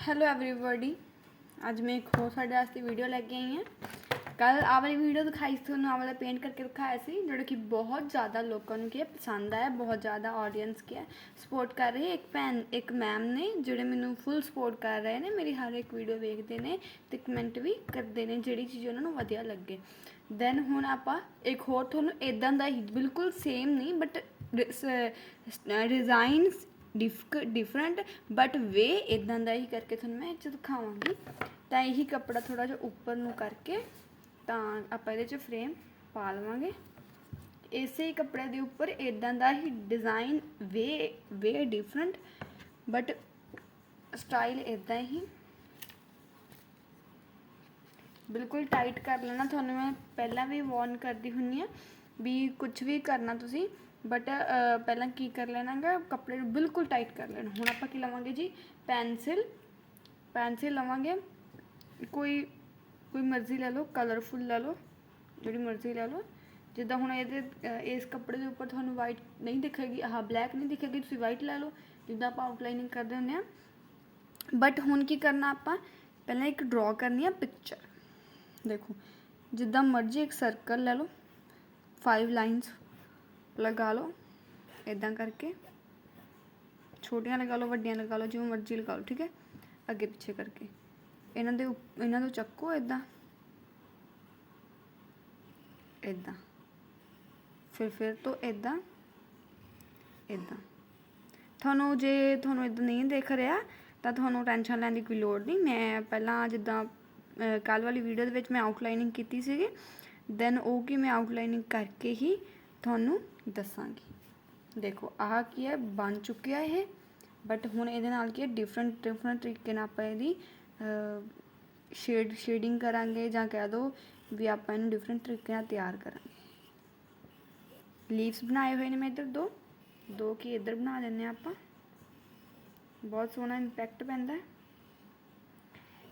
Hello everybody ਅੱਜ ਮੈਂ ਇੱਕ ਹੋਰ ਸਾਡੇ ਵਾਸਤੇ ਵੀਡੀਓ ਲੈ ਕੇ ਆਈ ਹਾਂ। ਕੱਲ ਆਹ ਵਾਲੀ ਵੀਡੀਓ ਦਿਖਾਈ ਸੀ ਤੁਹਾਨੂੰ ਆਹ ਵਾਲਾ ਪੇਂਟ ਕਰਕੇ ਦਿਖਾਇਆ ਸੀ, ਜਿਹੜਾ ਕਿ ਬਹੁਤ ਜ਼ਿਆਦਾ ਲੋਕਾਂ ਨੂੰ ਕੀ ਪਸੰਦ ਆਇਆ, ਬਹੁਤ ਜ਼ਿਆਦਾ ਆਡੀਅנס ਕੀ ਸਪੋਰਟ ਕਰ ਰਹੀ ਇੱਕ ਭੈਣ, ਇੱਕ ਮੈਮ ਨੇ, ਜਿਹੜੇ ਮੈਨੂੰ ਫੁੱਲ ਸਪੋਰਟ ਕਰ ਰਹੇ ਨੇ, ਮੇਰੀ ਹਰ ਇੱਕ ਵੀਡੀਓ ਵੇਖਦੇ ਨੇ ਤੇ ਕਮੈਂਟ ਵੀ ਕਰਦੇ ਨੇ, ਜਿਹੜੀ ਚੀਜ਼ ਉਹਨਾਂ ਨੂੰ ਵਧੀਆ ਲੱਗੇ। ਦੈਨ ਹੁਣ ਆਪਾਂ ਇੱਕ ਹੋਰ ਤੁਹਾਨੂੰ ਇਦਾਂ ਦਾ ਹੀ, ਬਿਲਕੁਲ ਸੇਮ ਨਹੀਂ ਬਟ ਰਿਜ਼ਾਈਨਸ ਡਿਜ਼ਾਈਨਸ ਡਿਫਰੈਂਟ ਬਟ ਵੇ ਇਦਾਂ ਦਾ ਹੀ ਕਰਕੇ ਤੁਹਾਨੂੰ ਮੈਂ ਇਹ 'ਚ ਦਿਖਾਵਾਂਗੀ। ਤਾਂ ਇਹੀ ਕੱਪੜਾ ਥੋੜਾ ਜਿਹਾ ਉੱਪਰ ਨੂੰ ਕਰਕੇ ਤਾਂ ਆਪਾਂ ਇਹਦੇ 'ਚ ਫਰੇਮ ਪਾ ਲਵਾਂਗੇ। ਇਸੇ ਕੱਪੜੇ ਦੇ ਉੱਪਰ ਇਦਾਂ ਦਾ ਹੀ design way way different but style ਇਦਾਂ ਹੀ। ਬਿਲਕੁਲ ਟਾਈਟ ਕਰ ਲੈਣਾ। ਤੁਹਾਨੂੰ ਮੈਂ ਪਹਿਲਾਂ ਵੀ ਵਾਰਨ ਕਰਦੀ ਹੁੰਨੀ ਆ ਵੀ ਕੁਝ ਵੀ ਕਰਨਾ ਤੁਸੀਂ ਬਟ ਪਹਿਲਾਂ ਕੀ ਕਰ ਲੈਣਾਗਾ? ਕੱਪੜੇ ਨੂੰ ਬਿਲਕੁਲ ਟਾਈਟ ਕਰ ਲੈਣਾ। ਹੁਣ ਆਪਾਂ ਕੀ ਲਵਾਂਗੇ ਜੀ? ਪੈਨਸਿਲ ਪੈਨਸਿਲ ਲਵਾਂਗੇ। ਕੋਈ ਕੋਈ ਮਰਜ਼ੀ ਲੈ ਲਓ ਕਲਰਫੁਲ ਲੈ ਲਓ, ਜਿਹੜੀ ਮਰਜ਼ੀ ਲੈ ਲਓ। ਜਿੱਦਾਂ ਹੁਣ ਇਹਦੇ ਇਸ ਕੱਪੜੇ ਦੇ ਉੱਪਰ ਤੁਹਾਨੂੰ ਵਾਈਟ ਨਹੀਂ ਦਿਖੇਗੀ, ਆਹ ਬਲੈਕ ਨਹੀਂ ਦਿਖੇਗੀ, ਤੁਸੀਂ ਵਾਈਟ ਲੈ ਲਓ, ਜਿੱਦਾਂ ਆਪਾਂ ਆਊਟਲਾਈਨਿੰਗ ਕਰਦੇ ਹੁੰਦੇ ਆ ਬਟ ਹੁਣ ਕੀ ਕਰਨਾ ਆਪਾਂ? ਪਹਿਲਾਂ ਇੱਕ ਡਰਾ ਕਰਨੀ ਆ ਪਿਕਚਰ ਦੇਖੋ, ਜਿੱਦਾਂ ਮਰਜ਼ੀ ਇੱਕ ਸਰਕਲ ਲੈ ਲਓ 5 ਲਾਈਨਸ ਲਗਾ ਲਓ ਇਦਾਂ ਕਰਕੇ। ਛੋਟੀਆਂ ਲਗਾ ਲਓ, ਵੱਡੀਆਂ ਲਗਾ ਲਓ, ਜਿਵੇਂ ਮਰਜ਼ੀ ਲਗਾ ਲਓ, ਠੀਕ ਹੈ? ਅੱਗੇ ਪਿੱਛੇ ਕਰਕੇ। ਇਹਨਾਂ ਦੇ ਉੱਪ- ਇਹਨਾਂ ਤੋਂ ਚੱਕੋ ਇਦਾਂ ਇਦਾਂ ਫਿਰ ਫਿਰ ਤੋਂ ਇਦਾਂ ਇਦਾਂ ਤੁਹਾਨੂੰ ਜੇ ਤੁਹਾਨੂੰ ਇਦਾਂ ਨਹੀਂ ਦੇਖ ਰਿਹਾ, ਤਾਂ ਤੁਹਾਨੂੰ ਟੈਨਸ਼ਨ ਲੈਣ ਦੀ ਕੋਈ ਲੋੜ ਨਹੀਂ। ਮੈਂ ਪਹਿਲਾਂ ਜਿੱਦਾਂ ਕੱਲ ਵਾਲੀ ਵੀਡੀਓ ਦੇ ਵਿੱਚ ਮੈਂ ਆਊਟਲਾਈਨਿੰਗ ਕੀਤੀ ਸੀਗੀ। ਦੈਨ ਉਹ ਕੀ ਮੈਂ ਆਊਟਲਾਈਨਿੰਗ ਕਰਕੇ ਹੀ ਤੁਹਾਨੂੰ ਦੱਸਾਂਗੀ। ਦੇਖੋ, ਆਹ ਕੀ ਹੈ, ਬਣ ਚੁੱਕਿਆ ਇਹ ਬਟ ਹੁਣ ਇਹਦੇ ਨਾਲ ਕੀ ਹੈ ਡਿਫਰੈਂਟ ਡਿਫਰੈਂਟ ਤਰੀਕੇ ਨਾਲ ਆਪਾਂ ਇਹਦੀ ਸ਼ੇਡ ਸ਼ੇਡਿੰਗ ਕਰਾਂਗੇ ਜਾਂ ਕਹਿ ਦੋ ਵੀ ਆਪਾਂ ਇਹਨੂੰ ਡਿਫਰੈਂਟ ਤਰੀਕੇ ਨਾਲ ਤਿਆਰ ਕਰਾਂਗੇ। ਲੀਵਸ ਬਣਾਏ ਹੋਏ ਨੇ ਮੈਂ ਇੱਧਰ ਦੋ। ਦੋ ਕੀ ਇੱਧਰ ਬਣਾ ਲੈਂਦੇ ਆ ਆਪਾਂ। ਬਹੁਤ ਸੋਹਣਾ ਇੰਪੈਕਟ ਪੈਂਦਾ ਹੈ।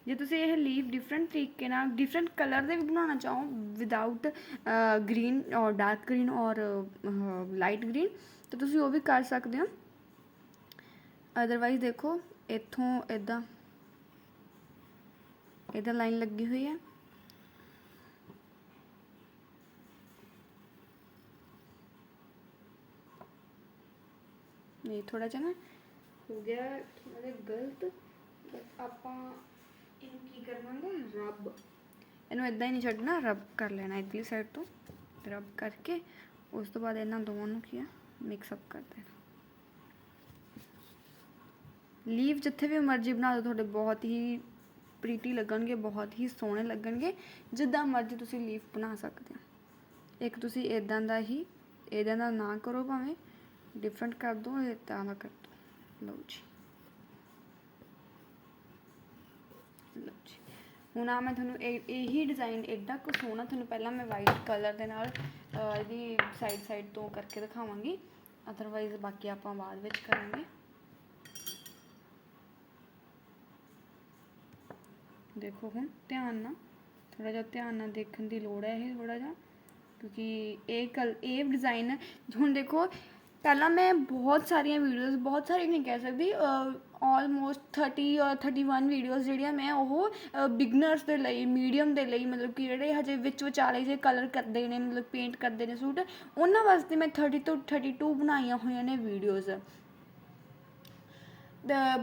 ਜੇ ਤੁਸੀਂ ਇਹ ਲੀਫ ਡਿਫਰੈਂਟ ਤਰੀਕੇ ਨਾਲ ਡਿਫਰੈਂਟ ਕਲਰ ਦੇ ਵੀ ਬਣਾਉਣਾ ਚਾਹੋ ਵਿਦਆਊਟ ਗ੍ਰੀਨ ਔਰ ਡਾਰਕ ਗ੍ਰੀਨ ਔਰ ਲਾਈਟ ਗ੍ਰੀਨ ਤਾਂ ਤੁਸੀਂ ਉਹ ਵੀ ਕਰ ਸਕਦੇ ਹੋ। ਅਦਰਵਾਈਜ਼ ਦੇਖੋ, ਇੱਥੋਂ ਇਦਾਂ ਇਹਦਾ ਲਾਈਨ ਲੱਗੀ ਹੋਈ ਹੈ। ਨਹੀਂ ਥੋੜਾ ਜਿਹਾ ਨਾ ਹੋ ਗਿਆ ਥੋੜਾ ਜਿਹਾ ਗਲਤ ਬਟ ਆਪਾਂ ਇਹਨੂੰ ਕੀ ਕਰਵਾਂਗੇ ਰੱਬ। ਇਹਨੂੰ ਇਦਾਂ ਹੀ ਨਹੀਂ ਛੱਡਣਾ, ਰੱਬ ਕਰ ਲੈਣਾ ਇਧਰਲੀ ਸਾਈਡ ਤੋਂ। ਰੱਬ ਕਰਕੇ ਉਸ ਤੋਂ ਬਾਅਦ ਇਹਨਾਂ ਦੋਵਾਂ ਨੂੰ ਕੀ ਆ? ਮਿਕਸ ਅਪ ਕਰ ਦੇਣਾ। ਲੀਵ ਜਿੱਥੇ ਵੀ ਮਰਜ਼ੀ ਬਣਾ ਦਿਓ, ਤੁਹਾਡੇ ਬਹੁਤ ਹੀ ਪ੍ਰੀਟੀ ਲੱਗਣਗੇ, ਬਹੁਤ ਹੀ ਸੋਹਣੇ ਲੱਗਣਗੇ। ਜਿੱਦਾਂ ਮਰਜ਼ੀ ਤੁਸੀਂ ਲੀਫ ਬਣਾ ਸਕਦੇ ਹੋ। ਇੱਕ ਤੁਸੀਂ ਇਦਾਂ ਦਾ ਹੀ ਇਦਾਂ ਦਾ ਨਾ ਕਰੋ ਭਾਵੇਂ। ਡਿਫਰੈਂਟ ਕਰ ਦਿਓ ਇਦਾਂ ਦਾ ਕਰ ਦਿਓ। ਲਓ ਜੀ। ਲਓ ਜੀ। ਹੁਣ ਆ ਮੈਂ ਤੁਹਾਨੂੰ ਇਹ, ਇਹੀ ਡਿਜ਼ਾਈਨ ਐਡਾ ਕੁ ਸੋਹਣਾ ਤੁਹਾਨੂੰ ਪਹਿਲਾਂ ਮੈਂ ਵਾਈਟ ਕਲਰ ਦੇ ਨਾਲ ਇਹਦੀ ਸਾਈਡ ਸਾਈਡ ਤੋਂ ਕਰਕੇ ਦਿਖਾਵਾਂਗੀ। ਅਦਰਵਾਈਜ਼ ਬਾਕੀ ਆਪਾਂ ਬਾਅਦ ਵਿੱਚ ਕਰਾਂਗੇ। ਦੇਖੋ ਹੁਣ ਧਿਆਨ ਨਾਲ ਥੋੜਾ ਜਿਹਾ ਧਿਆਨ ਨਾਲ ਦੇਖਣ ਦੀ ਲੋੜ ਹੈ ਇਹ ਥੋੜਾ ਜਿਹਾ, ਕਿਉਂਕਿ ਇਹ ਕਲ, ਇਹ ਡਿਜ਼ਾਈਨ ਹੁਣ ਦੇਖੋ, ਪਹਿਲਾਂ ਮੈਂ ਬਹੁਤ ਸਾਰੀਆਂ ਵੀਡੀਓਜ਼ ਬਹੁਤ ਸਾਰੀਆਂ ਨਹੀਂ ਕਹਿ ਸਕਦੀ ਆਲਮੋਸਟ 30 ਔਰ 31 ਵੀਡੀਓਜ਼ ਜਿਹੜੀਆਂ ਮੈਂ ਉਹ ਬਿਗਨਰਸ ਦੇ ਲਈ ਮੀਡੀਅਮ ਦੇ ਲਈ, ਮਤਲਬ ਕਿ ਜਿਹੜੇ ਹਜੇ ਵਿੱਚ ਵਿਚਾਲੇ ਜੇ ਕਲਰ ਕਰਦੇ ਨੇ, ਮਤਲਬ ਪੇਂਟ ਕਰਦੇ ਨੇ ਸੂਟ, ਉਹਨਾਂ ਵਾਸਤੇ ਮੈਂ 30 ਤੋਂ 32 ਬਣਾਈਆਂ ਹੋਈਆਂ ਨੇ ਵੀਡੀਓਜ਼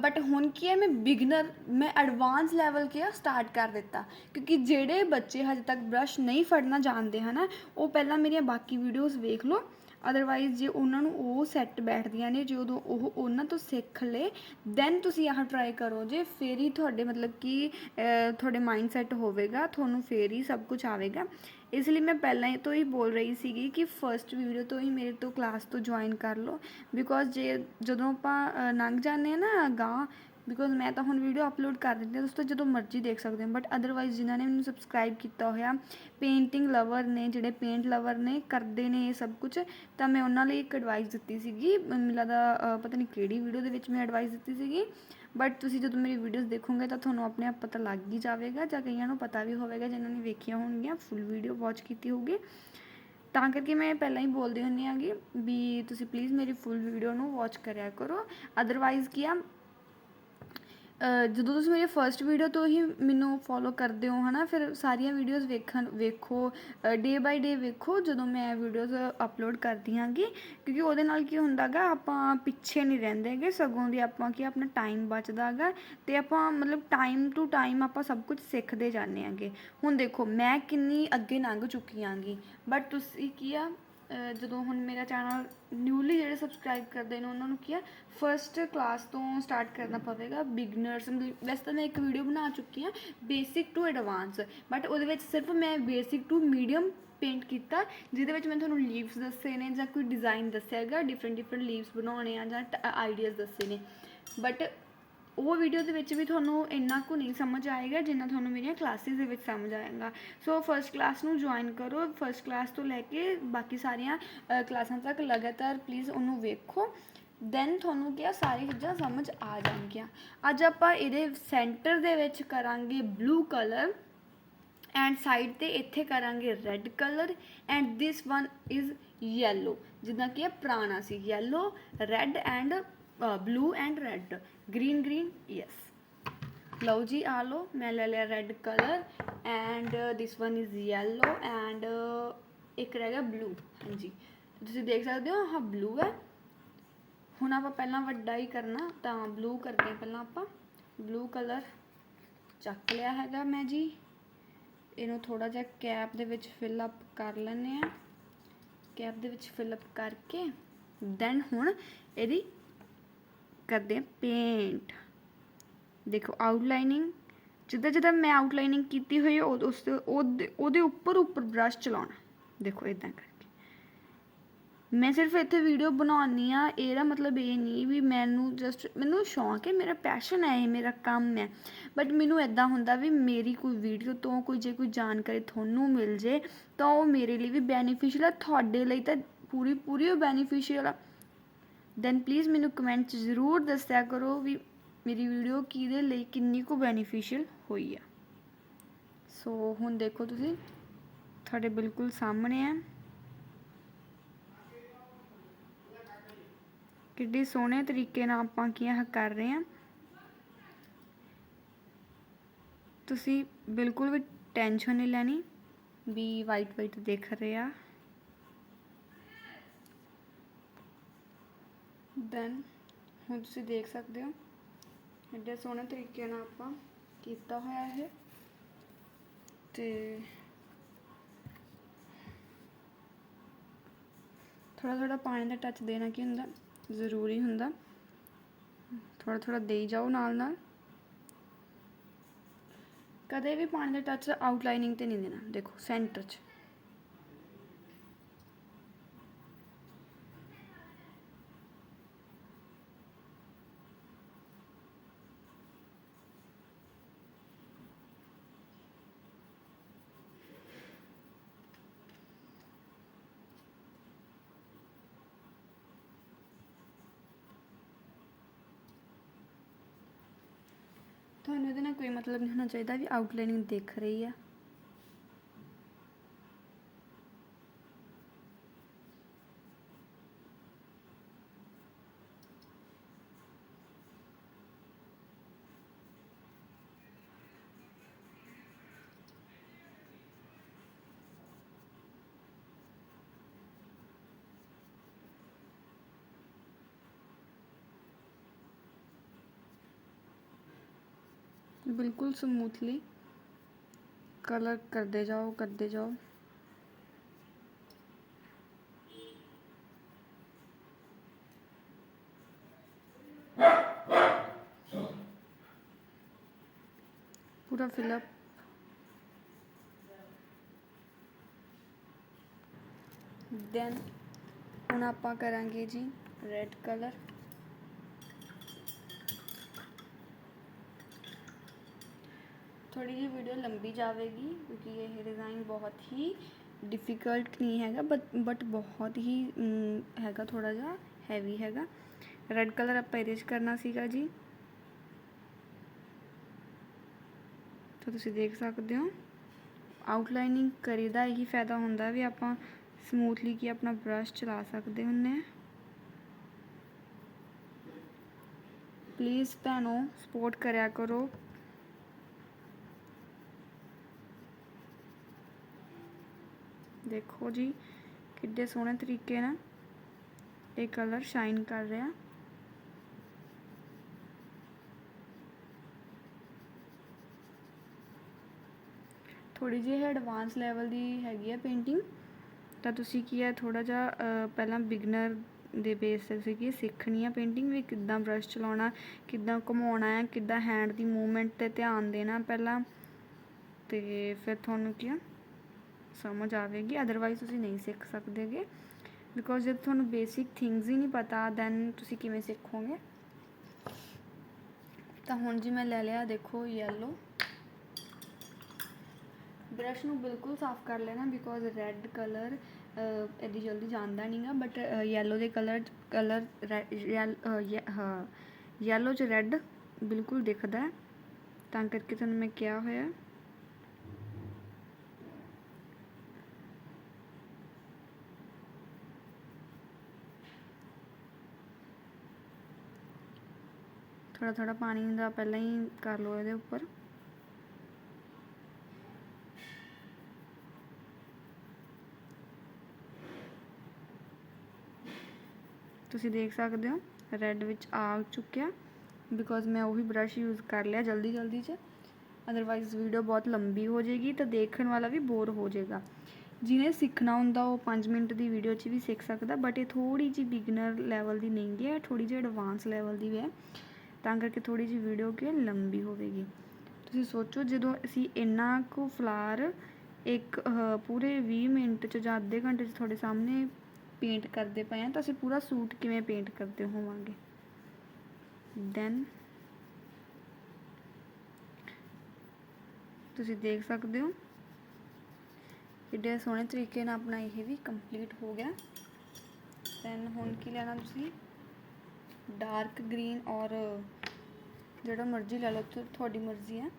ਬਟ ਹੁਣ ਕੀ ਹੈ, ਮੈਂ ਬਿਗਨਰ ਮੈਂ ਐਡਵਾਂਸ ਲੈਵਲ ਕੀ ਆ ਸਟਾਰਟ ਕਰ ਦਿੱਤਾ। ਕਿਉਂਕਿ ਜਿਹੜੇ ਬੱਚੇ ਹਜੇ ਤੱਕ ਬ੍ਰਸ਼ ਨਹੀਂ ਫੜਨਾ ਜਾਣਦੇ, ਹਨਾ, ਉਹ ਪਹਿਲਾਂ ਮੇਰੀਆਂ ਬਾਕੀ ਵੀਡੀਓਜ਼ ਵੇਖ ਲਓ। ਅਦਰਵਾਈਜ਼ ਜੇ ਉਹਨਾਂ ਨੂੰ ਉਹ ਸੈੱਟ ਬੈਠਦੀਆਂ ਨੇ, ਜੇ ਉਦੋਂ ਉਹ ਉਹਨਾਂ ਤੋਂ ਸਿੱਖ ਲੇ ਦੈਨ ਤੁਸੀਂ ਆਹ ਟਰਾਈ ਕਰੋ। ਜੇ ਫੇਰ ਹੀ ਤੁਹਾਡੇ ਮਤਲਬ ਕਿ ਤੁਹਾਡੇ ਮਾਈਂਡ ਸੈੱਟ ਹੋਵੇਗਾ, ਤੁਹਾਨੂੰ ਫੇਰ ਹੀ ਸਭ ਕੁਝ ਆਵੇਗਾ। ਇਸ ਲਈ ਮੈਂ ਪਹਿਲਾਂ ਹੀ ਤੋਂ ਹੀ ਬੋਲ ਰਹੀ ਸੀਗੀ ਕਿ ਫਰਸਟ ਵੀਡੀਓ ਤੋਂ ਹੀ ਮੇਰੇ ਤੋਂ ਕਲਾਸ ਤੋਂ ਜੁਆਇਨ ਕਰ ਲਓ। ਬਿਕੋਜ਼ ਜੇ ਜਦੋਂ ਆਪਾਂ ਲੰਘ ਜਾਂਦੇ ਆ ਨਾ ਗਾਂ ਬਿਕੋਜ਼ ਮੈਂ ਤਾਂ ਹੁਣ ਵੀਡੀਓ ਅਪਲੋਡ ਕਰ ਦਿੰਦੀ ਹਾਂ ਦੋਸਤੋ ਜਦੋਂ ਮਰਜ਼ੀ ਦੇਖ ਸਕਦੇ ਹੋ ਬਟ ਅਦਰਵਾਈਜ਼ ਜਿਨ੍ਹਾਂ ਨੇ ਮੈਨੂੰ ਸਬਸਕ੍ਰਾਈਬ ਕੀਤਾ ਹੋਇਆ ਪੇਂਟਿੰਗ ਲਵਰ ਨੇ, ਜਿਹੜੇ ਪੇਂਟ ਲਵਰ ਨੇ, ਕਰਦੇ ਨੇ ਇਹ ਸਭ ਕੁਝ ਤਾਂ ਮੈਂ ਉਹਨਾਂ ਲਈ ਇੱਕ ਐਡਵਾਈਸ ਦਿੱਤੀ ਸੀਗੀ। ਮੈਨੂੰ ਲੱਗਦਾ ਪਤਾ ਨਹੀਂ ਕਿਹੜੀ ਵੀਡੀਓ ਦੇ ਵਿੱਚ ਮੈਂ ਐਡਵਾਈਸ ਦਿੱਤੀ ਸੀਗੀ ਬਟ ਤੁਸੀਂ ਜਦੋਂ ਮੇਰੀ ਵੀਡੀਓਜ਼ ਦੇਖੋਗੇ ਤਾਂ ਤੁਹਾਨੂੰ ਆਪਣੇ ਆਪ ਪਤਾ ਲੱਗ ਹੀ ਜਾਵੇਗਾ, ਜਾਂ ਕਈਆਂ ਨੂੰ ਪਤਾ ਵੀ ਹੋਵੇਗਾ, ਜਿਨ੍ਹਾਂ ਨੇ ਵੇਖੀਆਂ ਹੋਣਗੀਆਂ ਫੁੱਲ ਵੀਡੀਓ ਵਾਚ ਕੀਤੀ ਹੋਊਗੀ। ਤਾਂ ਕਰਕੇ ਮੈਂ ਪਹਿਲਾਂ ਹੀ ਬੋਲਦੀ ਹੁੰਦੀ ਆਂਗੀ ਵੀ ਤੁਸੀਂ ਪਲੀਜ਼ ਮੇਰੀ ਫੁੱਲ ਵੀਡੀਓ ਨੂੰ ਵਾਚ ਕਰਿਆ ਕਰੋ। ਅਦਰਵਾਈਜ਼ ਕੀ ਆ ਜਦੋਂ ਤੁਸੀਂ ਮੇਰੀ ਫਸਟ ਵੀਡੀਓ ਤੋਂ ਹੀ ਮੈਨੂੰ ਫੋਲੋ ਕਰਦੇ ਹੋ ਹੈ ਨਾ ਫਿਰ ਸਾਰੀਆਂ ਵੀਡੀਓਜ਼ ਵੇਖਣ, ਵੇਖੋ ਡੇ ਬਾਈ ਡੇ ਵੇਖੋ ਜਦੋਂ ਮੈਂ ਵੀਡੀਓਜ਼ ਅਪਲੋਡ ਕਰਦੀ ਹਾਂਗੀ। ਕਿਉਂਕਿ ਉਹਦੇ ਨਾਲ ਕੀ ਹੁੰਦਾਗਾ, ਆਪਾਂ ਪਿੱਛੇ ਨਹੀਂ ਰਹਿੰਦੇਗੇ ਸਗੋਂ ਦੀ ਆਪਾਂ ਕੀ ਆਪਣਾ ਟਾਈਮ ਬਚਦਾਗਾ ਤੇ ਆਪਾਂ ਮਤਲਬ ਟਾਈਮ ਟੂ ਟਾਈਮ ਆਪਾਂ ਸਭ ਕੁਝ ਸਿੱਖਦੇ ਜਾਂਦੇ ਆਂਗੇ ਹੁਣ ਦੇਖੋ, ਮੈਂ ਕਿੰਨੀ ਅੱਗੇ ਲੰਘ ਚੁੱਕੀ ਆਂਗੀ ਬਟ ਤੁਸੀਂ ਕੀ ਆ ਜਦੋਂ ਹੁਣ ਮੇਰਾ ਚੈਨਲ ਨਿਊਲੀ ਜਿਹੜੇ ਸਬਸਕ੍ਰਾਈਬ ਕਰਦੇ ਨੇ, ਉਹਨਾਂ ਨੂੰ ਕੀ ਹੈ ਫਰਸਟ ਕਲਾਸ ਤੋਂ ਸਟਾਰਟ ਕਰਨਾ ਪਵੇਗਾ ਬਿਗਨਰਸ ਵੈਸੇ ਤਾਂ ਮੈਂ ਇੱਕ ਵੀਡੀਓ ਬਣਾ ਚੁੱਕੀ ਹਾਂ ਬੇਸਿਕ ਟੂ ਐਡਵਾਂਸ ਬਟ ਉਹਦੇ ਵਿੱਚ ਸਿਰਫ ਮੈਂ ਬੇਸਿਕ ਟੂ ਮੀਡੀਅਮ ਪੇਂਟ ਕੀਤਾ, ਜਿਹਦੇ ਵਿੱਚ ਮੈਂ ਤੁਹਾਨੂੰ ਲੀਵਸ ਦੱਸੇ ਨੇ, ਜਾਂ ਕੋਈ ਡਿਜ਼ਾਈਨ ਦੱਸਿਆ ਹੈਗਾ ਡਿਫਰੈਂਟ ਡਿਫਰੈਂਟ ਲੀਵਸ ਬਣਾਉਣੇ ਆ, ਜਾਂ ਆਈਡੀਆਜ਼ ਦੱਸੇ ਨੇ। ਬਟ ਉਹ ਵੀਡੀਓ ਦੇ ਵਿੱਚ ਵੀ ਤੁਹਾਨੂੰ ਇੰਨਾ ਕੁ ਨਹੀਂ ਸਮਝ ਆਏਗਾ ਜਿੰਨਾ ਤੁਹਾਨੂੰ ਮੇਰੀਆਂ ਕਲਾਸਿਸ ਦੇ ਵਿੱਚ ਸਮਝ ਆਏਗਾ। ਸੋ ਫਰਸਟ ਕਲਾਸ ਨੂੰ ਜੁਆਇਨ ਕਰੋ। ਫਰਸਟ ਕਲਾਸ ਤੋਂ ਲੈ ਕੇ ਬਾਕੀ ਸਾਰੀਆਂ ਕਲਾਸਾਂ ਤੱਕ ਲਗਾਤਾਰ ਪਲੀਜ਼ ਉਹਨੂੰ ਵੇਖੋ। ਦੈਨ ਤੁਹਾਨੂੰ ਕੀ ਆ ਸਾਰੀ ਚੀਜ਼ਾਂ ਸਮਝ ਆ ਜਾਣਗੀਆਂ। ਅੱਜ ਆਪਾਂ ਇਹਦੇ ਸੈਂਟਰ ਦੇ ਵਿੱਚ ਕਰਾਂਗੇ ਬਲੂ ਕਲਰ ਐਂਡ ਸਾਈਡ ਤੇ ਇੱਥੇ ਕਰਾਂਗੇ red colour and this one is yellow ਜਿੱਦਾਂ ਕਿ ਇਹ ਪੁਰਾਣਾ ਸੀ yellow red and blue and red green green yes ਲਓ ਜੀ ਆ ਲਓ ਮੈਂ ਲੈ ਲਿਆ red colour and this one is yellow and ਇੱਕ ਰਹਿ ਗਿਆ ਬਲੂ ਹਾਂਜੀ ਤੁਸੀਂ ਦੇਖ ਸਕਦੇ ਹੋ ਹਾਂ ਬਲੂ ਹੈ ਹੁਣ ਆਪਾਂ ਪਹਿਲਾਂ ਵੱਡਾ ਹੀ ਕਰਨਾ ਤਾਂ ਬਲੂ ਕਰਦੇ ਹਾਂ ਪਹਿਲਾਂ ਆਪਾਂ ਬਲੂ ਕਲਰ ਚੱਕ ਲਿਆ ਹੈਗਾ ਮੈਂ ਜੀ ਇਹਨੂੰ ਥੋੜਾ ਜਿਹਾ ਕੈਪ ਦੇ ਵਿੱਚ ਫਿਲ ਅਪ ਕਰ ਲੈਂਦੇ ਆ ਕੈਪ ਦੇ ਵਿੱਚ ਫਿਲ ਅਪ ਕਰਕੇ ਦੈਨ ਹੁਣ ਇਹਦੀ ਕਰਦੇ ਹਾਂ ਪੇਂਟ ਦੇਖੋ ਆਊਟਲਾਈਨਿੰਗ ਜਿੱਦਾਂ ਜਿੱਦਾਂ ਮੈਂ ਆਊਟਲਾਈਨਿੰਗ ਕੀਤੀ ਹੋਈ ਹੈ, ਉਹ- ਉਸ ਉਹਦੇ ਉਹਦੇ ਉੱਪਰ ਉੱਪਰ ਬ੍ਰਸ਼ ਚਲਾਉਣਾ। ਦੇਖੋ ਇਦਾਂ ਕਰਕੇ। ਮੈਂ ਸਿਰਫ ਇੱਥੇ ਵੀਡੀਓ ਬਣਾਉਣੀ ਆ ਇਹਦਾ ਮਤਲਬ ਇਹ ਨਹੀਂ ਵੀ ਮੈਨੂੰ ਜਸਟ ਮੈਨੂੰ ਸ਼ੌਂਕ ਹੈ, ਮੇਰਾ ਪੈਸ਼ਨ ਹੈ, ਇਹ ਮੇਰਾ ਕੰਮ ਹੈ। ਬਟ ਮੈਨੂੰ ਇਦਾਂ ਹੁੰਦਾ ਵੀ ਮੇਰੀ ਕੋਈ ਵੀਡੀਓ ਤੋਂ ਕੋਈ, ਜੇ ਕੋਈ ਜਾਣਕਾਰੀ ਤੁਹਾਨੂੰ ਮਿਲ ਜੇ, ਤਾਂ ਉਹ ਮੇਰੇ ਲਈ ਵੀ ਬੈਨੀਫੀਸ਼ੀਅਲ ਹੈ ਤੁਹਾਡੇ ਲਈ ਤਾਂ ਪੂਰੀ ਪੂਰੀ ਉਹ ਬੈਨੀਫੀਸ਼ੀਅਲ ਆ। ਦੈਨ ਪਲੀਜ਼ ਮੈਨੂੰ ਕਮੈਂਟ 'ਚ ਜ਼ਰੂਰ ਦੱਸਿਆ ਕਰੋ ਵੀ ਮੇਰੀ ਵੀਡੀਓ ਕਿਹਦੇ ਲਈ ਕਿੰਨੀ ਕੁ ਬੈਨੀਫੀਸ਼ੀਅਲ ਹੋਈ ਆ। ਸੋ ਹੁਣ ਦੇਖੋ ਤੁਸੀਂ, ਤੁਹਾਡੇ ਬਿਲਕੁਲ ਸਾਹਮਣੇ ਹੈ ਕਿੱਡੀ ਸੋਹਣੇ ਤਰੀਕੇ ਨਾਲ ਆਪਾਂ ਕੀ ਇਹ ਕਰ ਰਹੇ ਹਾਂ ਤੁਸੀਂ ਬਿਲਕੁਲ ਵੀ ਟੈਨਸ਼ਨ ਨਹੀਂ ਲੈਣੀ, ਵੀ ਵਾਈਟ ਵਾਈਟ ਦਿਖ ਰਿਹਾ ਦੈਨ ਹੁਣ ਤੁਸੀਂ ਦੇਖ ਸਕਦੇ ਹੋ। ਐਡੇ ਸੋਹਣੇ ਤਰੀਕੇ ਨਾਲ ਆਪਾਂ ਕੀਤਾ ਹੋਇਆ ਇਹ। ਤੇ ਥੋੜਾ ਥੋੜਾ ਪਾਣੀ ਦਾ ਟੱਚ ਦੇਣਾ ਕੀ ਹੁੰਦਾ, ਜ਼ਰੂਰੀ ਹੁੰਦਾ। ਥੋੜਾ ਥੋੜਾ ਦੇਈ ਜਾਓ ਨਾਲ ਨਾਲ। ਕਦੇ ਵੀ ਪਾਣੀ ਦਾ ਟੱਚ ਆਊਟਲਾਈਨਿੰਗ ਤੇ ਨਹੀਂ ਦੇਣਾ। ਦੇਖੋ ਸੈਂਟਰ 'ਚ। ਤੁਹਾਨੂੰ ਇਹਦੇ ਨਾਲ ਕੋਈ ਮਤਲਬ ਨਹੀਂ ਹੋਣਾ ਚਾਹੀਦਾ ਵੀ ਆਊਟਲਾਈਨਿੰਗ ਦਿਖ ਰਹੀ ਆ। ਬਿਲकुल ਸਮੂਥਲੀ ਕਲਰ ਕਰਦੇ ਜਾਓ ਕਰਦੇ ਜਾਓ ਪੂਰਾ ਫਿਲਅਪ ਦੈਨ ਹੁਣ ਆਪਾਂ ਕਰਾਂਗੇ ਜੀ ਰੈੱਡ ਕਲਰ ਥੋੜੀ ਜਿਹੀ ਵੀਡੀਓ ਲੰਬੀ ਜਾਵੇਗੀ ਕਿਉਂਕਿ ਇਹ ਡਿਜ਼ਾਈਨ ਬਹੁਤ ਹੀ ਡਿਫਿਕਲਟ ਨਹੀਂ ਹੈਗਾ ਬਟ ਬਟ ਬਹੁਤ ਹੀ ਅਮ, ਹੈਗਾ ਥੋੜਾ ਜਿਹਾ ਹੈਵੀ ਹੈਗਾ ਰੈੱਡ ਕਲਰ ਆਪਾਂ ਇਹਦੇ 'ਚ ਕਰਨਾ ਸੀਗਾ ਜੀ ਤਾਂ ਤੁਸੀਂ ਦੇਖ ਸਕਦੇ ਹੋ ਆਊਟਲਾਈਨਿੰਗ ਕਰੀਦਾ ਇਹੀ ਫਾਇਦਾ ਹੁੰਦਾ ਵੀ ਆਪਾਂ ਸਮੂਥਲੀ ਕੀ ਆਪਣਾ ਬ੍ਰਸ਼ ਚਲਾ ਸਕਦੇ ਹੁੰਨੇ ਆ ਪਲੀਜ਼ ਭੈਣੋ ਸਪੋਰਟ ਕਰਿਆ ਕਰੋ ਦੇਖੋ ਜੀ, ਕਿੱਡੇ ਸੋਹਣੇ ਤਰੀਕੇ ਨਾਲ ਇਹ ਕਲਰ ਸ਼ਾਈਨ ਕਰ ਰਿਹਾ। ਥੋੜੀ ਜਿਹੀ ਐਡਵਾਂਸ ਲੈਵਲ ਦੀ ਹੈਗੀ ਆ ਪੇਂਟਿੰਗ ਤਾਂ ਤੁਸੀਂ ਕੀ ਹੈ ਥੋੜਾ ਜਿਹਾ ਪਹਿਲਾਂ ਬਿਗਨਰ ਦੇ ਬੇਸ ਤੇ ਤੁਸੀਂ ਕੀ ਸਿੱਖਣੀ ਆ ਪੇਂਟਿੰਗ ਵੀ ਕਿੱਦਾਂ ਬ੍ਰਸ਼ ਚਲਾਉਣਾ, ਕਿੱਦਾਂ ਘੁਮਾਉਣਾ ਹੈ ਕਿੱਦਾਂ ਹੈਂਡ ਦੀ ਮੂਵਮੈਂਟ ਤੇ ਧਿਆਨ ਦੇਣਾ ਪਹਿਲਾਂ। ਤੇ ਫਿਰ ਤੁਹਾਨੂੰ ਕੀ ਆ ਸਮਝ ਆਵੇਗੀ ਅਦਰਵਾਈਜ਼ ਤੁਸੀਂ ਨਹੀਂ ਸਿੱਖ ਸਕਦੇਗੇ। ਬਿਕੋਜ਼ ਜਦ ਤੁਹਾਨੂੰ ਬੇਸਿਕ ਥਿੰਗਸ ਹੀ ਨਹੀਂ ਪਤਾ ਦੈਨ ਤੁਸੀਂ ਕਿਵੇਂ ਸਿੱਖੋਗੇ? ਤਾਂ ਹੁਣ ਜੀ ਮੈਂ ਲੈ ਲਿਆ, ਦੇਖੋ ਯੈਲੋ ਬ੍ਰਸ਼ ਨੂੰ ਬਿਲਕੁਲ ਸਾਫ਼ ਕਰ ਲੈਣਾ ਬਿਕੋਜ਼ ਰੈੱਡ ਕਲਰ ਐਡੀ ਜਲਦੀ ਜਾਂਦਾ ਨਹੀਂਗਾ ਬਟ ਯੈਲੋ ਦੇ ਕਲਰ ਕਲਰ ਹਾਂ ਯੈਲੋ 'ਚ ਰੈੱਡ ਬਿਲਕੁਲ ਦਿਖਦਾ ਤਾਂ ਕਰਕੇ ਤੁਹਾਨੂੰ ਮੈਂ ਕਿਹਾ ਹੋਇਆ। ਥੋੜਾ ਥੋੜਾ ਪਾਣੀ ਦਾ ਪਹਿਲਾਂ ਹੀ ਕਰ ਲਓ ਇਹਦੇ ਉੱਪਰ। ਤੁਸੀਂ ਦੇਖ ਸਕਦੇ ਹੋ ਰੈੱਡ ਵਿੱਚ ਆ ਚੁੱਕਿਆ। ਬਿਕੋਜ਼ ਮੈਂ ਉਹੀ ਬ੍ਰਸ਼ ਯੂਜ਼ ਕਰ ਲਿਆ ਜਲਦੀ ਜਲਦੀ 'ਚ। ਅਦਰਵਾਈਜ਼ ਵੀਡੀਓ ਬਹੁਤ ਲੰਬੀ ਹੋ ਜਾਏਗੀ ਤਾਂ ਦੇਖਣ ਵਾਲਾ ਵੀ ਬੋਰ ਹੋ ਜਾਏਗਾ। ਜਿਹਨੇ ਸਿੱਖਣਾ ਹੁੰਦਾ ਉਹ 5 ਮਿੰਟ ਦੀ ਵੀਡੀਓ 'ਚ ਵੀ ਸਿੱਖ ਸਕਦਾ ਬਟ ਇਹ ਥੋੜੀ ਜਿਹੀ ਬਿਗਨਰ ਲੈਵਲ ਦੀ ਨਹੀਂ ਹੈ ਥੋੜੀ ਜਿਹੀ ਐਡਵਾਂਸ ਲੈਵਲ ਦੀ ਹੈ। ਤਾਂ ਕਰਕੇ ਥੋੜੀ ਜਿਹੀ ਵੀਡੀਓ ਕਿ ਲੰਬੀ ਹੋਵੇਗੀ। ਤੁਸੀਂ ਸੋਚੋ ਜਦੋਂ ਅਸੀਂ ਇੰਨਾ ਕੁ ਫਲਾਰ ਇੱਕ ਅਹ, ਪੂਰੇ 20 ਮਿੰਟ 'ਚ ਜਾਂ ਅੱਧੇ ਘੰਟੇ 'ਚ ਤੁਹਾਡੇ ਸਾਹਮਣੇ ਪੇਂਟ ਕਰਦੇ ਪਏ ਆ ਤਾਂ ਅਸੀਂ ਪੂਰਾ ਸੂਟ ਕਿਵੇਂ ਪੇਂਟ ਕਰਦੇ ਹੋਵਾਂਗੇ? ਦੈਨ ਤੁਸੀਂ ਦੇਖ ਸਕਦੇ ਹੋ ਕਿੱਡੇ ਸੋਹਣੇ ਤਰੀਕੇ ਨਾਲ ਆਪਣਾ ਇਹ ਵੀ ਕੰਪਲੀਟ ਹੋ ਗਿਆ। ਦੈਨ ਹੁਣ ਕੀ ਲੈਣਾ ਤੁਸੀਂ? ਡਾਰਕ ਗ੍ਰੀਨ ਔਰ ਜਿਹੜਾ ਮਰਜ਼ੀ ਲੈ ਲਓ ਤੁ- ਤੁਹਾਡੀ ਮਰਜ਼ੀ ਹੈ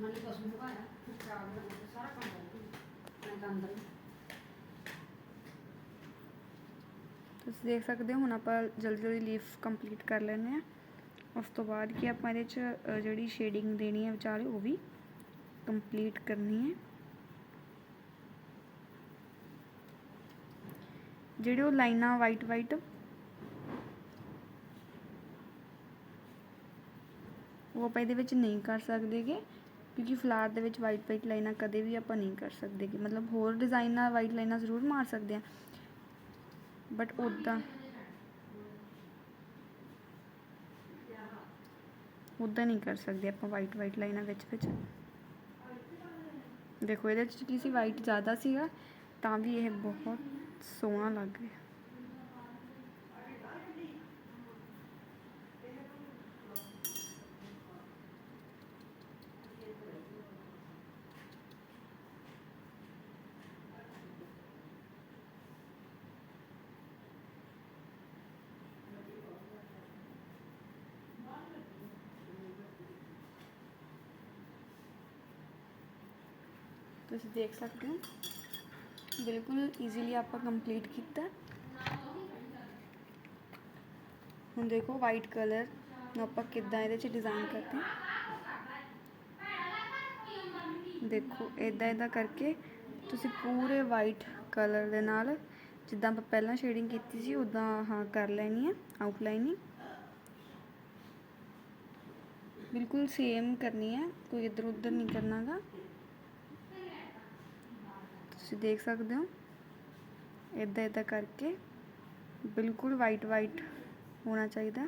ਨਾਲੇ ਬਸ ਨੂੰ ਪਾਇਆ ਖਰਾਬ ਹੋ ਗਿਆ ਸਾਰਾ ਕੰਮ ਹੋ ਗਿਆ ਮੈਂ ਤਾਂ ਅੰਦਰ ਹੀ ਤੁਸੀਂ ਦੇਖ ਸਕਦੇ ਹੋ ਹੁਣ ਆਪਾਂ ਜਲਦੀ ਜਲਦੀ ਲੀਫ ਕੰਪਲੀਟ ਕਰ ਲੈਂਦੇ ਆ ਉਸ ਤੋਂ ਬਾਅਦ ਕੀ ਆਪਾਂ ਇਹਦੇ 'ਚ ਅ, ਜਿਹੜੀ ਸ਼ੇਡਿੰਗ ਦੇਣੀ ਹੈ ਵਿਚਾਲੇ ਉਹ ਵੀ ਕੰਪਲੀਟ ਕਰਨੀ ਹੈ ਜਿਹੜੇ ਉਹ ਲਾਈਨਾਂ ਵਾਈਟ ਵਾਈਟ ਉਹ ਆਪਾਂ ਇਹਦੇ ਵਿੱਚ ਨਹੀਂ ਕਰ ਸਕਦੇਗੇ ਕਿਉਂਕਿ ਫਲਾਰ ਦੇ ਵਿੱਚ ਵਾਈਟ ਵਾਈਟ ਲਾਈਨਾਂ ਕਦੇ ਵੀ ਆਪਾਂ ਨਹੀਂ ਕਰ ਸਕਦੇਗੇ ਮਤਲਬ ਹੋਰ ਡਿਜ਼ਾਈਨ ਨਾਲ ਵਾਈਟ ਲਾਈਨਾਂ ਜ਼ਰੂਰ ਮਾਰ ਸਕਦੇ ਆ ਬਟ ਉੱਦਾਂ ਉੱਦਾਂ ਨਹੀਂ ਕਰ ਸਕਦੇ ਆਪਾਂ ਵਾਈਟ ਵਾਈਟ ਲਾਈਨਾਂ ਵਿੱਚ ਵਿੱਚ ਦੇਖੋ ਇਹਦੇ ਚ ਕੀ ਸੀ ਵਾਈਟ ਜ਼ਿਆਦਾ ਸੀਗਾ ਤਾਂ ਵੀ ਇਹ ਬਹੁਤ ਸੋਹਣਾ ਲੱਗ ਰਿਹਾ। ਤੁਸੀਂ ਦੇਖ ਸਕਦੇ ਹੋ? ਬਿਲਕੁਲ ਈਜ਼ੀਲੀ ਆਪਾਂ ਕੰਪਲੀਟ ਕੀਤਾ। ਹੁਣ ਦੇਖੋ ਵਾਈਟ ਕਲਰ ਨੂੰ ਆਪਾਂ ਕਿੱਦਾਂ ਇਹਦੇ 'ਚ ਡਿਜ਼ਾਈਨ ਕਰਦੇ ਹਾਂ। ਦੇਖੋ ਇਦਾਂ ਇਦਾਂ ਕਰਕੇ ਤੁਸੀਂ ਪੂਰੇ ਵਾਈਟ ਕਲਰ ਦੇ ਨਾਲ, ਜਿੱਦਾਂ ਆਪਾਂ ਪਹਿਲਾਂ ਸ਼ੇਡਿੰਗ ਕੀਤੀ ਸੀ ਉਦਾਂ ਹਾਂ ਕਰ ਲੈਣੀ ਹੈ ਆਊਟਲਾਈਨਿੰਗ ਬਿਲਕੁਲ ਸੇਮ ਕਰਨੀ ਹੈ ਕੋਈ ਇੱਧਰ ਉੱਧਰ ਨਹੀਂ ਕਰਨਾਗਾ ਤੁਸੀਂ ਦੇਖ ਸਕਦੇ ਹੋ। ਇਦਾਂ ਇਦਾਂ ਕਰਕੇ ਬਿਲਕੁਲ ਵਾਈਟ ਵਾਈਟ ਹੋਣਾ ਚਾਹੀਦਾ।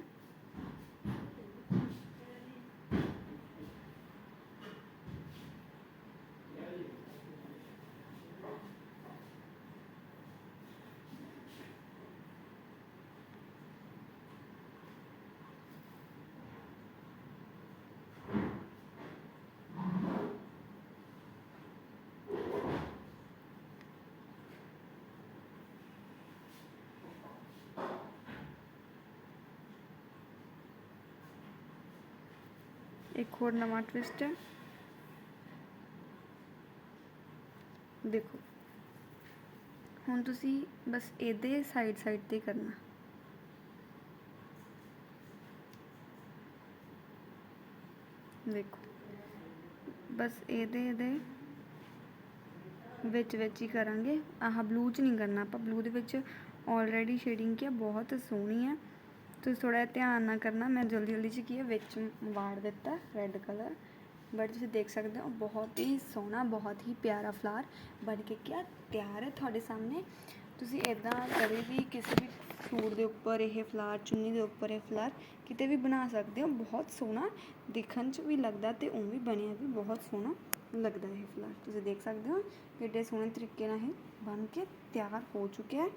ਇੱਕ ਹੋਰ ਨਵਾਂ ਟਵਿਸਟ ਹੈ ਦੇਖੋ ਹੁਣ ਤੁਸੀਂ ਬਸ ਇਹਦੇ ਸਾਈਡ ਸਾਈਡ ਤੇ ਕਰਨਾ ਦੇਖੋ ਬਸ ਇਹਦੇ ਇਹਦੇ ਵਿੱਚ ਵਿੱਚ ਹੀ ਕਰਾਂਗੇ ਆਹ ਬਲੂ ਚ ਨਹੀਂ ਕਰਨਾ ਆਪਾਂ ਬਲੂ ਦੇ ਵਿੱਚ ਆਲਰੇਡੀ ਸ਼ੇਡਿੰਗ ਕੀ ਆ ਬਹੁਤ ਸੋਹਣੀ ਆ ਤੁਸੀਂ ਥੋੜਾ ਜਿਹਾ ਧਿਆਨ ਨਾਲ ਕਰਨਾ, ਮੈਂ ਜਲਦੀ ਜਲਦੀ ਚ ਕੀ ਹੈ, ਵਿੱਚ ਵਾੜ ਦਿੱਤਾ ਰੈੱਡ ਕਲਰ ਬਟ ਤੁਸੀਂ ਦੇਖ ਸਕਦੇ ਹੋ, ਬਹੁਤ ਹੀ ਸੋਹਣਾ, ਬਹੁਤ ਹੀ ਪਿਆਰਾ ਫਲਾਰ ਬਣ ਕੇ ਕਿਆ ਤਿਆਰ ਹੈ ਤੁਹਾਡੇ ਸਾਹਮਣੇ। ਤੁਸੀਂ ਇਦਾਂ ਕਦੇ ਵੀ ਕਿਸੇ ਵੀ ਸੂਟ ਦੇ ਉੱਪਰ, ਇਹ ਫਲਾਰ ਚੁੰਨੀ ਦੇ ਉੱਪਰ ਇਹ ਫਲਾਰ ਕਿਤੇ ਵੀ ਬਣਾ ਸਕਦੇ ਹੋ, ਬਹੁਤ ਸੋਹਣਾ ਦੇਖਣ 'ਚ ਵੀ ਲੱਗਦਾ ਤੇ ਉਹ ਵੀ ਬਣਿਆ ਵੀ ਬਹੁਤ ਸੋਹਣਾ ਲੱਗਦਾ ਇਹ ਫਲਾਰ ਤੁਸੀਂ ਦੇਖ ਸਕਦੇ ਹੋ, ਕਿੱਡੇ ਸੋਹਣੇ ਤਰੀਕੇ ਨਾਲ ਇਹ ਬਣ ਕੇ ਤਿਆਰ ਹੋ ਚੁੱਕਿਆ ਹੈ।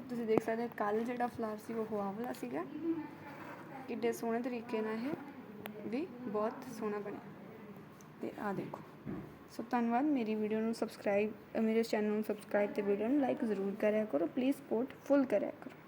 ਤੁਸੀਂ ਦੇਖ ਸਕਦੇ ਹੋ ਕੱਲ ਜਿਹੜਾ ਫਲਾਰ ਸੀ ਉਹ ਹਵਾ ਵਾਲਾ ਸੀਗਾ। ਕਿੱਡੇ ਸੋਹਣੇ ਤਰੀਕੇ ਨਾਲ ਇਹ ਵੀ ਬਹੁਤ ਸੋਹਣਾ ਬਣਿਆ। ਤੇ ਆ ਦੇਖੋ। ਸੋ ਧੰਨਵਾਦ, ਮੇਰੀ ਵੀਡੀਓ ਨੂੰ ਸਬਸਕ੍ਰਾਈਬ ਮੇਰੇ ਚੈਨਲ ਨੂੰ ਸਬਸਕ੍ਰਾਈਬ ਤੇ ਵੀਡੀਓ ਨੂੰ ਲਾਈਕ ਜ਼ਰੂਰ ਕਰਿਆ ਕਰੋ। ਪਲੀਜ਼ ਸਪੋਰਟ ਫੁੱਲ ਕਰਿਆ ਕਰੋ।